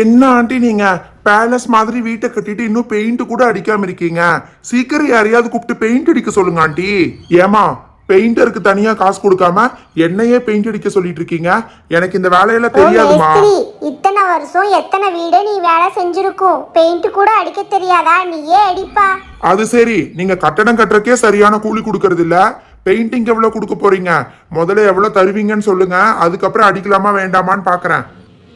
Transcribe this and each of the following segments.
என்ன ஆண்டி நீங்க? பேலஸ் மாதிரி வீட்டை கட்டிட்டு இன்னும் பெயிண்ட் கூட அடிக்காம இருக்கீங்க. சீக்கிரம் யாரையாவது கூப்பிட்டு பெயிண்ட் அடிக்க சொல்லுங்க ஆண்டி. ஏமா பெயிண்டருக்கு தனியா காசு கொடுக்காம என்னையே பெயிண்ட் அடிக்க சொல்லிட்டு இருக்கீங்க? எனக்கு இந்த வேலையெல்லாம் ஓ தெரியாதுமா இத்தனை வருஷம் எத்தனை வீடு நீ வேலை செஞ்சிருக்கும்? பெயிண்ட் கூட அடிக்க தெரியாதா? நீயே அடிப்பா? அது சரி நீங்க கட்டடம் கட்டுறக்கே சரியான கூலி கொடுக்கறது இல்ல. பெயிண்டிங் எவ்வளவு கொடுக்க போறீங்க? முதல்ல எவ்வளவு தருவீங்கன்னு சொல்லுங்க. அதுக்கப்புறம் அடிக்கலாமா வேண்டாமான்னு பாக்குறேன்.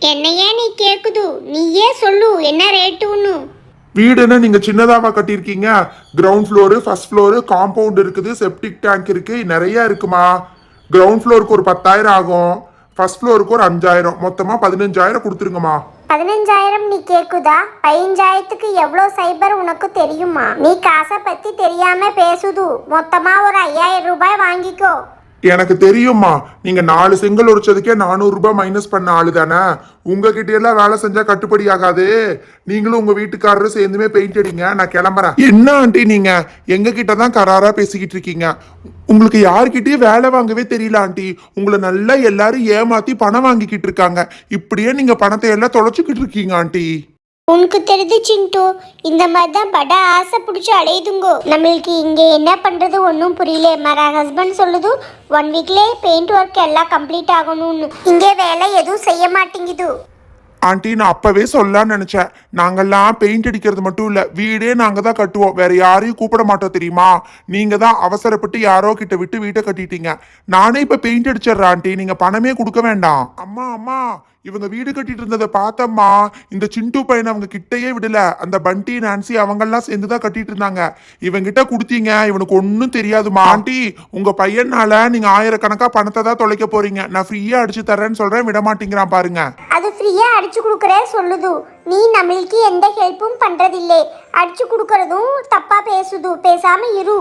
என்னையே நீ கேக்குது. நீயே சொல்லு என்ன ரேட்டுன்னு. வீடுன்னு நீங்க சின்னதாவா கட்டியிருக்கீங்க. Ground floor first floor compound இருக்குது செப்டிக் டேங்க் இருக்கு நிறைய இருக்குமா? கிரவுண்ட் ஃப்ளோருக்கு ஒரு பத்தாயிரம் ஆகும். ஃபர்ஸ்ட் ஃப்ளோருக்கு ஒரு அஞ்சாயிரம். மொத்தமா பதினஞ்சாயிரம் கொடுத்துருங்கம்மா. பதினஞ்சாயிரம் நீ கேக்குதா? பதினஞ்சாயிரத்துக்கு எவ்வளோ சைபர் உனக்கு தெரியுமா? நீ காசை பத்தி தெரியாம பேசுது. மொத்தமா ஒரு ஐயாயிரம் ரூபாய் வாங்கிக்கோ. எனக்கு தெரியுமா நீங்க நாலு செங்கல் உடைச்சதுக்கே நானூறு ரூபாய் மைனஸ் பண்ண ஆளு தானே? உங்ககிட்ட எல்லாம் வேலை செஞ்சா கட்டுப்படி ஆகாது. நீங்களும் உங்க வீட்டுக்காரரும் சேர்ந்துமே பெயிண்ட் அடிங்க. நான் கிளம்புறேன். என்ன ஆண்டி நீங்க? எங்க கிட்ட தான் கராரா பேசிக்கிட்டு இருக்கீங்க. உங்களுக்கு யாருக்கிட்டயும் வேலை வாங்கவே தெரியல ஆண்டி. உங்களை நல்லா எல்லாரும் ஏமாத்தி பணம் வாங்கிக்கிட்டு இருக்காங்க. இப்படியே நீங்க பணத்தை எல்லாம் தொலைச்சுக்கிட்டு இருக்கீங்க ஆண்டி. உனக்கு தெரிது சிண்டு. இந்த மாதிரி தான் பட ஆசை பிடிச்சி அலையுதுங்கோ. நம்மளுக்கு இங்கே என்ன பண்ணுறது ஒன்றும் புரியல. மர ஹஸ்பண்ட் சொல்லுது ஒன் வீக்லேயே பெயிண்ட் ஒர்க் எல்லாம் கம்ப்ளீட் ஆகணும்னு. இங்கே வேலை எதுவும் செய்ய மாட்டேங்குது. ஆண்டி நான் அப்பவே சொல்லலாம்னு நினைச்சேன். நாங்கெல்லாம் பெயிண்ட் அடிக்கிறது மட்டும் இல்ல வீடே நாங்க தான் கட்டுவோம். வேற யாரையும் கூப்பிட மாட்டோம் தெரியுமா? நீங்க தான் அவசரப்பட்டு யாரோ கிட்ட விட்டு வீட்டை கட்டிட்டீங்க. நானே இப்ப பெயிண்ட் அடிச்சிடுறேன் ஆண்டி. நீங்க பணமே கொடுக்க வேண்டாம். அம்மா அம்மா. இவங்க வீடு கட்டிட்டு இருந்ததை பார்த்தம்மா இந்த சிண்டு பையனை அவங்க கிட்டயே விடல. அந்த பண்டி நான்சி அவங்கெல்லாம் சேர்ந்து தான் கட்டிட்டு இருந்தாங்க இவங்கிட்ட கொடுத்தீங்க இவனுக்கு ஒன்றும் தெரியாதுமா ஆண்டி உங்க பையனால நீங்க ஆயிரக்கணக்கா பணத்தை தான் தொலைக்க போறீங்க. நான் ஃப்ரீயா அடிச்சு தரேன்னு சொல்றேன் விட மாட்டேங்கிறான் பாருங்க. அது ஃப்ரீயாக அடிச்சு கொடுக்குறே சொல்லுது. நீ நம்மளுக்கு எந்த ஹெல்ப்பும் பண்றதில்லை. அடிச்சு கொடுக்கறதும் தப்பாக பேசுது. பேசாமல் இரு.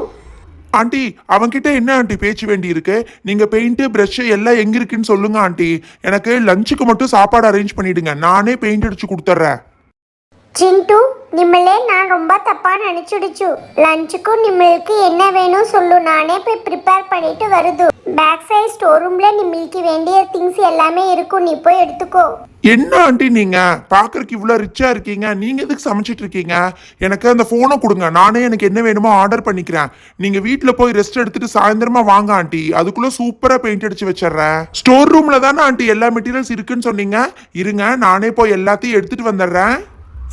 ஆண்டி அவன்கிட்ட என்ன ஆண்டி பேச்சு வேண்டி இருக்கு நீங்க பெயிண்ட் பிரஷ் எல்லாம் எங்க இருக்குன்னு சொல்லுங்க ஆண்டி. எனக்கு லஞ்சுக்கு மட்டும் சாப்பாடு அரேஞ்ச் பண்ணிடுங்க. நானே பெயிண்ட் அடிச்சு கொடுத்துட்றேன். சிண்டு நிம்மளே நான் ரொம்ப தப்பாக நினச்சிடுச்சு. லஞ்சுக்கும் நிம்மளுக்கு என்ன வேணும் சொல்லு. நானே போய் ப்ரிப்பேர் பண்ணிட்டு வருது. பேக் சைட் ஸ்டோர் ரூமில் நிம்மளுக்கு வேண்டிய திங்ஸ் எல்லாமே இருக்கும் நீ போய் எடுத்துக்கோ. என்ன ஆண்டி நீங்க? பாக்குறதுக்கு இவ்வளவு ரிச்சா இருக்கீங்க. நீங்க எதுக்கு சமைச்சிட்டு இருக்கீங்க? எனக்கு அந்த போனை கொடுங்க. நானே எனக்கு என்ன வேணுமோ ஆர்டர் பண்ணிக்கிறேன். நீங்க வீட்டுல போய் ரெஸ்ட் எடுத்துட்டு சாயந்தரமா வாங்க ஆண்டி. அதுக்குள்ள சூப்பரா பெயிண்ட் அடிச்சு வச்சிடுறேன் ஸ்டோர் ரூம்ல தானே ஆண்டி எல்லா மெட்டீரியல்ஸ் இருக்குன்னு சொன்னீங்க? இருங்க நானே போய் எல்லாத்தையும் எடுத்துட்டு வந்துடுறேன்.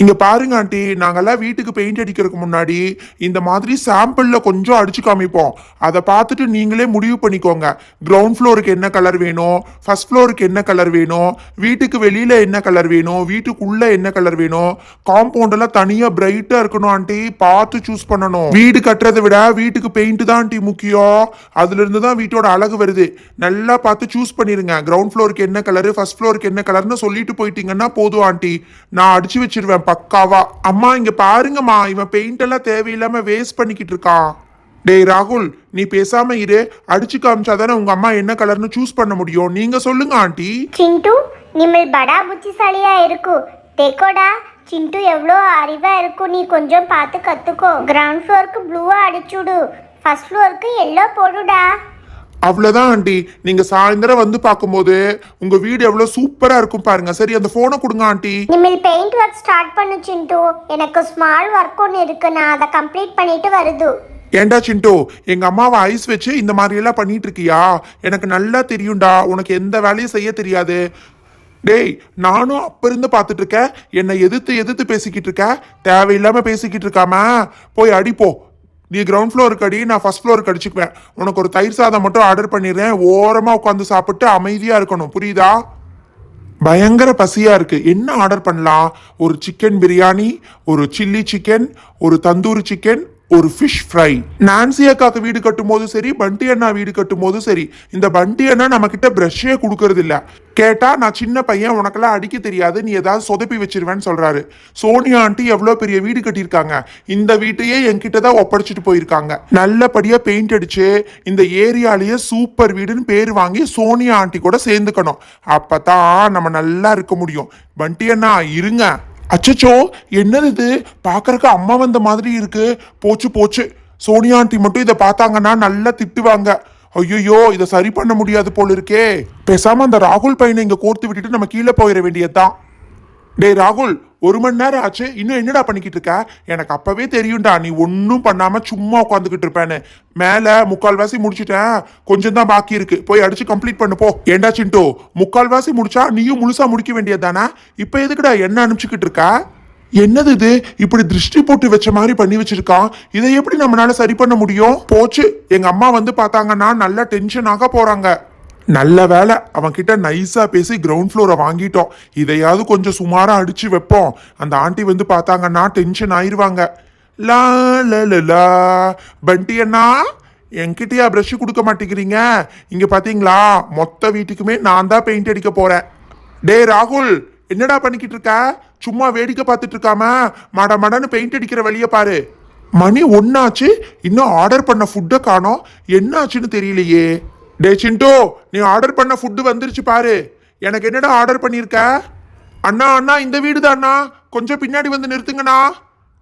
இங்க பாருங்க ஆண்டி நாங்கெல்லாம் வீட்டுக்கு பெயிண்ட் அடிக்கிறதுக்கு முன்னாடி இந்த மாதிரி சாம்பிள்ல கொஞ்சம் அடிச்சு காமிப்போம். அதை பார்த்துட்டு நீங்களே முடிவு பண்ணிக்கோங்க. கிரவுண்ட் ஃப்ளோருக்கு என்ன கலர் வேணும்? ஃபர்ஸ்ட் ஃப்ளோருக்கு என்ன கலர் வேணும்? வீட்டுக்கு வெளியில என்ன கலர் வேணும்? வீட்டுக்குள்ள என்ன கலர் வேணும்? காம்பவுண்ட் எல்லாம் தனியா பிரைட்டா இருக்கணும் ஆண்டி. பார்த்து சூஸ் பண்ணணும். வீடு கட்டுறதை விட வீட்டுக்கு பெயிண்ட் தான் ஆண்டி முக்கியம். அதுல இருந்து தான் வீட்டோட அழகு வருது. நல்லா பார்த்து சூஸ் பண்ணிருங்க. கிரவுண்ட் ஃப்ளோருக்கு என்ன கலரு ஃபர்ஸ்ட் ஃப்ளோருக்கு என்ன கலர்னு சொல்லிட்டு போயிட்டீங்கன்னா போதும் ஆண்டி. நான் அடிச்சு வச்சிருவேன். பக்காவா? அம்மா இங்க பாருங்கம்மா இவன் பெயிண்ட் எல்லாம் தேவையில்லாம வேஸ்ட் பண்ணிக்கிட்டு இருக்கான் டேய் ராகுல் நீ பேசாம இரு. அடிச்சு காமிச்சாதானே உங்க அம்மா என்ன கலர்னு சூஸ் பண்ண முடியும். நீங்க சொல்லுங்க ஆண்டி. சிண்டு நிம்மல் படா புத்திசாலியா இருக்கு. டேக்கோடா சிண்டு எவ்வளோ அறிவா இருக்கும் நீ கொஞ்சம் பார்த்து கத்துக்கோ. கிரவுண்ட் ஃப்ளோருக்கு ப்ளூவா அடிச்சுடு. ஃபர்ஸ்ட் ஃப்ளோருக்கு எல்லோ போடுடா. அவ்வளவுதான் ஆண்டி. நீங்க சாயந்தரம் வந்து பார்க்கும்போது உங்க வீடு எவ்வளவு சூப்பரா இருக்கும் பாருங்க. சரி அந்த போனை கொடுங்க ஆண்டி. நிம்மல் பெயிண்ட் ஒர்க் ஸ்டார்ட் பண்ணு சிண்டு. எனக்கு ஸ்மால் ஒர்க் ஒன்று இருக்கு. நான் அதை கம்ப்ளீட் பண்ணிட்டு வருது. ஏண்டா சிண்டோ? எங்க அம்மாவை ஐஸ் வச்சு இந்த மாதிரி எல்லாம் பண்ணிட்டு இருக்கியா? எனக்கு நல்லா தெரியும்டா. உனக்கு எந்த வேலையும் செய்ய தெரியாது. டேய் நானும் அப்ப இருந்து பார்த்துட்டு இருக்கேன். என்னை எதிர்த்து எதிர்த்து பேசிக்கிட்டு இருக்க. தேவையில்லாம பேசிக்கிட்டு இருக்காம. போய் அடிப்போ. நீ கிரவுண்ட் ஃப்ளோருக்கு அடி நான் ஃபர்ஸ்ட் ஃப்ளோருக்கு அடிச்சுக்குவேன் உனக்கு ஒரு தயிர் சாதம் மட்டும் ஆர்டர் பண்ணிடுறேன். ஓரமாக உட்காந்து சாப்பிட்டு அமைதியாக இருக்கணும். புரியுதா? பயங்கர பசியாக இருக்குது என்ன ஆர்டர் பண்ணலாம்? ஒரு சிக்கன் பிரியாணி ஒரு சில்லி சிக்கன் ஒரு தந்தூரி சிக்கன் ஒரு ஃபிஷ் ஃப்ரை நான்சி அக்காக்கு வீடு கட்டும் போது சரி பண்டி அண்ணா வீடு கட்டும் போது சரி இந்த பண்டி அண்ணா நம்ம கிட்ட பிரஷ்ஷே கொடுக்கறது இல்ல கேட்டா நான் சின்ன பையன் உனக்கெல்லாம் அடிக்க தெரியாது நீ ஏதாவது சொதப்பி வச்சிருவேன்னு சொல்றாரு. சோனியா ஆண்டி எவ்வளவு பெரிய வீடு கட்டியிருக்காங்க. இந்த வீட்டையே என்கிட்ட தான் ஒப்படைச்சிட்டு போயிருக்காங்க. நல்லபடியா பெயிண்ட் அடிச்சு இந்த ஏரியாலேயே சூப்பர் வீடுன்னு பேர் வாங்கி சோனியா ஆண்டி கூட சேர்ந்துக்கணும். அப்பதான் நம்ம நல்லா இருக்க முடியும். பண்டி அண்ணா இருங்க. அச்சச்சோ என்னது இது? பார்க்கறக்கு அம்மா வந்த மாதிரி இருக்கு. போச்சு போச்சு. சோனியா ஆண்டி மட்டும் இதை பார்த்தாங்கன்னா நல்லா திட்டுவாங்க. ஐயோ இதை சரி பண்ண முடியாது போல இருக்கே. பேசாம அந்த ராகுல் பையனை இங்க கோர்த்து விட்டுட்டு நம்ம கீழே போயிட வேண்டியதுதான். டேய் ராகுல் ஒரு மணி நேரம் ஆச்சு. இன்னும் என்னடா பண்ணிக்கிட்டு இருக்க? எனக்கு அப்பவே தெரியும்டா நீ ஒன்றும் பண்ணாம சும்மா உட்காந்துக்கிட்டு இருப்பேன்னு. மேல முக்கால்வாசி முடிச்சிட்டேன். கொஞ்சம் தான் பாக்கி இருக்கு. போய் அடிச்சு கம்ப்ளீட் பண்ணு போ. ஏண்டா சிண்டோ? முக்கால்வாசி முடிச்சா நீயும் முழுசா முடிக்க வேண்டியதானே இப்போ எதுக்குடா என்ன அனுப்பிச்சுக்கிட்டு இருக்க? என்னது இது? இப்படி திருஷ்டி போட்டு வச்ச மாதிரி பண்ணி வச்சிருக்கான். இதை எப்படி நம்மளால சரி பண்ண முடியும்? போச்சு. எங்க அம்மா வந்து பார்த்தாங்கன்னா நல்லா டென்ஷன் ஆக போறாங்க. நல்ல வேலை அவன் கிட்ட நைஸா பேசி கிரவுண்ட் ஃப்ளோரை வாங்கிட்டோம். இதையாவது கொஞ்சம் சுமாரா அடிச்சு வைப்போம். அந்த ஆண்டி வந்து பார்த்தாங்கன்னா டென்ஷன் ஆயிருவாங்க. லா ல, ல, லா. பண்டி அண்ணா என்கிட்டயா ப்ரஷ் கொடுக்க மாட்டேங்கிறீங்க? இங்க பாத்தீங்களா? மொத்த வீட்டுக்குமே நான் தான் பெயிண்ட் அடிக்க போறேன். டேய் ராகுல் என்னடா பண்ணிக்கிட்டு இருக்க? சும்மா வேடிக்கை பார்த்துட்டு இருக்காம? மட மடன்னு பெயிண்ட் அடிக்கிற வழிய பாரு. மணி ஒன்னாச்சு இன்னும் ஆர்டர் பண்ண ஃபுட்டை காணோம். என்னாச்சுன்னு தெரியலையே. டே சிண்டோ நீ ஆர்டர் பண்ண ஃபுட்டு வந்துருச்சு பாரு. எனக்கு என்னடா ஆர்டர் பண்ணியிருக்க அண்ணா அண்ணா இந்த வீடு அண்ணா. கொஞ்சம் பின்னாடி வந்து நிறுத்துங்கண்ணா.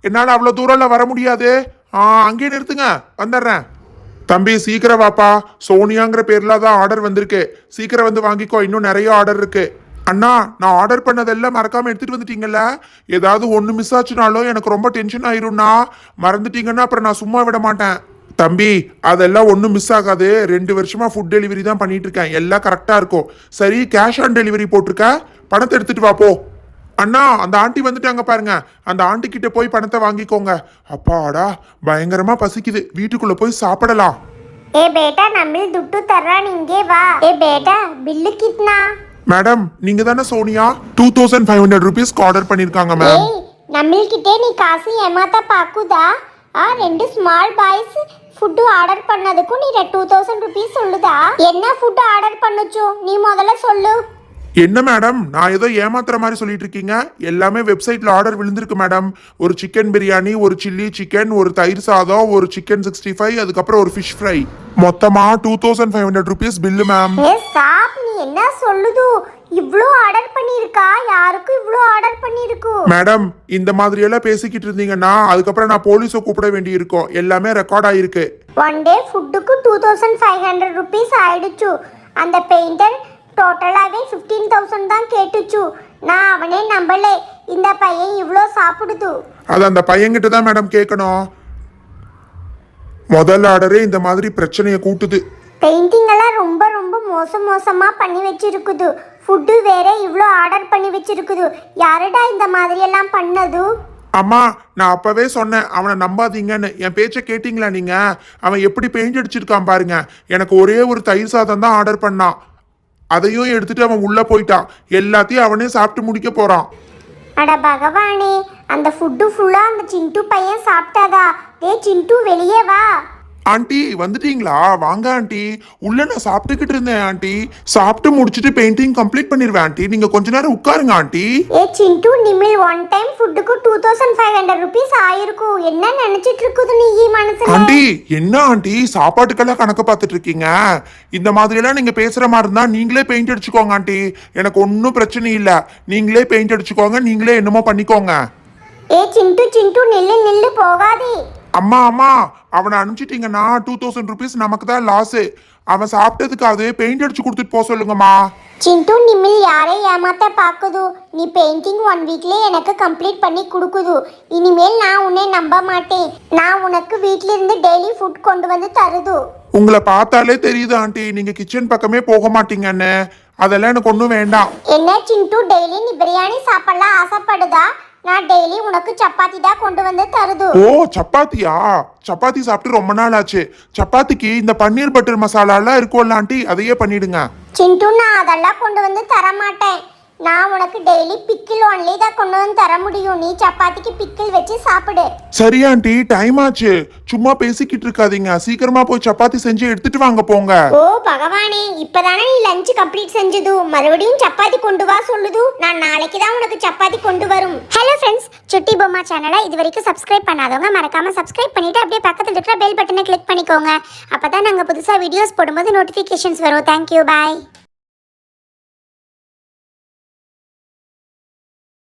என்னால் அவ்வளோ தூரம்லாம் வர முடியாது. ஆ அங்கேயே நிறுத்துங்க. வந்துடுறேன். தம்பி சீக்கிரம் வாப்பா. சோனியாங்கிற பேர்ல தான் ஆர்டர் வந்திருக்கு. சீக்கிரம் வந்து வாங்கிக்கோ. இன்னும் நிறைய ஆர்டர் இருக்கு. அண்ணா நான் ஆர்டர் பண்ணதெல்லாம் மறக்காம எடுத்துட்டு வந்துட்டீங்கல்ல? ஏதாவது ஒன்று மிஸ் ஆச்சுனாலும் எனக்கு ரொம்ப டென்ஷன் ஆயிரும்ண்ணா. மறந்துட்டீங்கன்னா அப்புறம் நான் சும்மா விட மாட்டேன். தம்பி அதெல்லாம் ஒன்றும் மிஸ் ஆகாது. ரெண்டு வருஷமாக ஃபுட் டெலிவரி தான் பண்ணிட்டு இருக்கேன். எல்லாம் கரெக்டாக இருக்கும். சரி கேஷ் ஆன் டெலிவரி போட்டிருக்க? பணத்தை எடுத்துட்டு வா போ. அண்ணா அந்த ஆண்டி வந்துட்டாங்க பாருங்க. அந்த ஆண்டி கிட்ட போய் பணத்தை வாங்கிக்கோங்க. அப்பாடா பயங்கரமா பசிக்குது. வீட்டுக்குள்ள போய் சாப்பிடலாம். ஏ பேட்டா நம்ம துட்டு தர்றான். இங்கே வா. ஏ பேட்டா பில்லு கிட்னா மேடம் நீங்க தானே Sonia? Two thousand five hundred rupees order பண்ணிருக்காங்க மேம் நம்மள்கிட்டே நீ காசு ஏமாத்தா பாக்குதா? ஆ ரெண்டு ஸ்மால் பாய்ஸ் ஃபுட்டு ஆர்டர் பண்ணதுக்கும் நீ டூ தௌசண்ட் ருபீஸ் சொல்லுதா? என்ன ஃபுட்டு ஆர்டர் பண்ணுச்சோ? நீ முதல்ல சொல்லு. என்ன மேடம் நான் ஏதோ ஏமாத்துற மாதிரி சொல்லிட்டு இருக்கீங்க. எல்லாமே வெப்சைட்ல ஆர்டர் விழுந்திருக்கு மேடம் ஒரு சிக்கன் பிரியாணி ஒரு சில்லி சிக்கன் ஒரு தயிர் சாதம் ஒரு சிக்கன் சிக்ஸ்டி ஃபைவ் அதுக்கப்புறம் ஒரு ஃபிஷ் ஃப்ரை மொத்தமா two thousand five hundred rupees bill ma'am என்ன சொல்லுது? இவ்ளோ ஆர்டர் பண்ணிருக்கா யாருக்கும் இவ்ளோ ஆர்டர் பண்ணிருக்கு மேடம் இந்த மாதிரி எல்லாம் பேசிக்கிட்டு இருந்தீங்கன்னா அதுக்கப்புறம் நான் போலீஸை கூப்பிட வேண்டி இருக்கும் எல்லாமே ரெக்கார்ட் ஆயிருக்கு. ஒன் டே ஃபுட்டுக்கு two thousand five hundred rupees ஆயிடுச்சு. அந்த பெயிண்டர் டோட்டலாகவே ஃபிஃப்டீன் தௌசண்ட் தான் கேட்டுச்சு. நான் அவனே நம்பலே. இந்த பையன் இவ்வளோ சாப்பிடுது. அது அந்த பையன்கிட்ட தான் மேடம் கேட்கணும். முதல் ஆர்டரே இந்த மாதிரி பிரச்சனையை கூட்டுது. பெயிண்டிங் எல்லாம் ரொம்ப ரொம்ப மோசம் மோசமாக பண்ணி வச்சிருக்குது. ஃபுட்டு வேற இவ்வளோ ஆர்டர் பண்ணி வச்சிருக்குது. யாருடா இந்த மாதிரி எல்லாம் பண்ணது? அம்மா நான் அப்பவே சொன்னேன் அவனை நம்பாதீங்கன்னு. என் பேச்சை கேட்டிங்களா நீங்க? அவன் எப்படி பெயிண்ட் அடிச்சிருக்கான் பாருங்க. எனக்கு ஒரே ஒரு தயிர் சாதம் தான் ஆர்டர் பண்ணான். அதையும் எடுத்துட்டு அவன் உள்ள போயிட்டான். எல்லாத்தையும் அவனே சாப்பிட்டு முடிக்க போறான். அட பகவானே அந்த ஃபுட்டு ஃபுல்லாக அந்த சிண்டு பையன் சாப்பிட்டாதா? டே சிண்டு வெளியே வா. ஆண்டி வந்துட்டீங்களா? வாங்க ஆண்டி. உள்ள நான் சாப்பிட்டுக்கிட்டு இருந்தேன் ஆண்டி. சாப்பிட்டு முடிச்சுட்டு பெயிண்டிங் கம்ப்ளீட் பண்ணிடுவேன் ஆண்டி. நீங்க கொஞ்ச நேரம் உட்காருங்க ஆண்டி. ஏ சிண்டு நிமில் ஒன் டைம் ஃபுட்டுக்கு two thousand five hundred rupees ஆயிருக்கும். என்ன நினைச்சிட்டு இருக்குது நீ மனசுல? ஆண்டி என்ன ஆண்டி? சாப்பாட்டுக்கெல்லாம் கணக்கு பார்த்துட்டு இருக்கீங்க. இந்த மாதிரி எல்லாம் நீங்க பேசுற மாதிரி இருந்தா நீங்களே பெயிண்ட் அடிச்சுக்கோங்க ஆண்டி. எனக்கு ஒன்றும் பிரச்சனை இல்லை. நீங்களே பெயிண்ட் அடிச்சுக்கோங்க நீங்களே என்னமோ பண்ணிக்கோங்க. ஏ சிண்டு சிண்டு நில்லு நில்லு போகாதே. அம்மா அம்மா அவனை அனுப்பிச்சிட்டீங்கன்னா டூ தௌசண்ட் ருபீஸ் நமக்கு தான் லாஸு அவன் சாப்பிட்டதுக்காவது பெயிண்ட் அடிச்சு கொடுத்துட்டு போக சொல்லுங்கம்மா. சிண்டு நிமில் யாரை ஏமாத்த பாக்குது? நீ பெயிண்டிங் ஒன் வீக்லயே எனக்கு கம்ப்ளீட் பண்ணி கொடுக்குது. இனிமேல் நான் உன்னை நம்ப மாட்டேன். நான் உனக்கு வீட்ல இருந்து டெய்லி ஃபுட் கொண்டு வந்து தருது. உங்களை பார்த்தாலே தெரியுது ஆண்டி. நீங்க கிச்சன் பக்கமே போக மாட்டீங்கன்னு. அதெல்லாம் எனக்கு ஒன்றும் வேண்டாம். என்ன சிண்டு டெய்லி நீ பிரியாணி சாப்பிடலாம் ஆசைப்படுதா? நான் டெய்லி உனக்கு சப்பாத்தி தான் கொண்டு வந்து தருது. ஓ சப்பாத்தியா? சப்பாத்தி சாப்பிட்டு ரொம்ப நாள் ஆச்சு சப்பாத்திக்கு இந்த பன்னீர் பட்டர் மசாலாலாம் இருக்கும்ல ஆண்டி அதையே பண்ணிடுங்க. சிண்டு நான் அதெல்லாம் கொண்டு வந்து தர மாட்டேன் நான் உனக்கு டெய்லி பிக்கிள் ஒன்லி தான் கொண்டு வந்து தர முடியும். நீ சப்பாத்திக்கு பிக்கிள் வச்சு சாப்பிடு. சரி ஆண்டி டைம் ஆச்சு. சும்மா பேசிக்கிட்டு இருக்காதீங்க. சீக்கிரமா போய் சப்பாத்தி செஞ்சு எடுத்துட்டு வாங்க போங்க. ஓ பகவானே இப்பதானே நீ லஞ்ச் கம்ப்ளீட் செஞ்சது. மறுபடியும் சப்பாத்தி கொண்டு வா சொல்லுது. நான் நாளைக்கு தான் உனக்கு சப்பாத்தி கொண்டு வரும். ஹலோ ஃப்ரெண்ட்ஸ் சுட்டி பொம்மா சேனலை இது வரைக்கும் சப்ஸ்கிரைப் பண்ணாதவங்க மறக்காம சப்ஸ்கிரைப் பண்ணிட்டு அப்படியே பக்கத்தில் இருக்கிற பெல் பட்டனை கிளிக் பண்ணிக்கோங்க. அப்பதான் நாங்க புதுசா வீடியோஸ் போடும்போது நோட்டிஃபிகேஷன்ஸ் வரும். Thank you bye